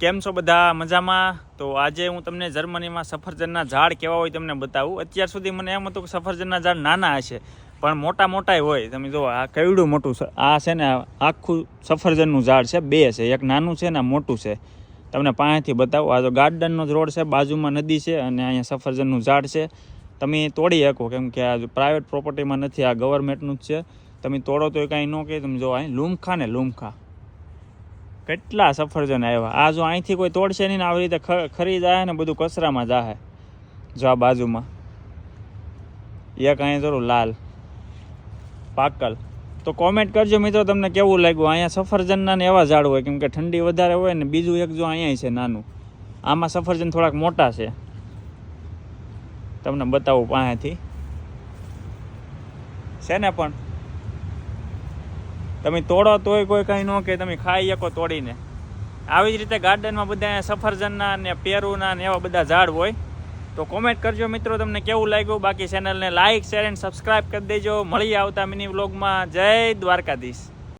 કેમ છો બધા? મજામાં? તો આજે હું તમને જર્મનીમાં સફરજનના ઝાડ કેવા હોય તમને બતાવું. અત્યાર સુધી મને એમ હતું કે સફરજનના ઝાડ નાના હશે, પણ મોટા મોટા હોય. તમે જુઓ, આ કેવડું મોટું આ છે ને આખું સફરજનનું ઝાડ છે, બે છે. એક નાનું છે ને મોટું છે. તમને પાસેથી બતાવું. આ તો ગાર્ડનનો જ રોડ છે, બાજુમાં નદી છે અને અહીંયા સફરજનનું ઝાડ છે. તમે તોડી શકો, કેમ કે આ પ્રાઇવેટ પ્રોપર્ટીમાં નથી, આ ગવર્મેન્ટનું જ છે. તમે તોડો તો કાંઈ ન કહે. તમે જો અહીં લૂમખા ને લૂમખા. કેટલા સફરજન આવ્યા? આ જો અહીંથી કોઈ તોડશે નહીં ને આવી રીતે ખરી જાય ને બધું કચરામાં જાહે. જો આ બાજુમાં. એક અહીં જરૂર લાલ. પાકલ. તો કોમેન્ટ કરજો મિત્રો તમને કેવું લાગ્યું? અહીંયા સફરજનના ને એવા ઝાડ હોય, કેમ કે ઠંડી વધારે હોય ને બીજું એક જો અહીંયા છે નાનું. આમાં સફરજન થોડાક મોટા છે. તમને બતાવું પાસેથી. છે ને પણ? તમે તોડો તોય કોઈ કંઈ ન કે તમે ખાઈ શકો તોડીને. આવી જ રીતે ગાર્ડનમાં બધા સફરજનના ને પેરુના ને એવા બધા ઝાડ હોય. તો કોમેન્ટ કરજો મિત્રો, તમને કેવું લાગ્યું? બાકી ચેનલને લાઇક શેર એન્ડ સબસ્ક્રાઈબ કરી દેજો. મળી આવતા મિની વ્લોગમાં જય દ્વારકાધીશ.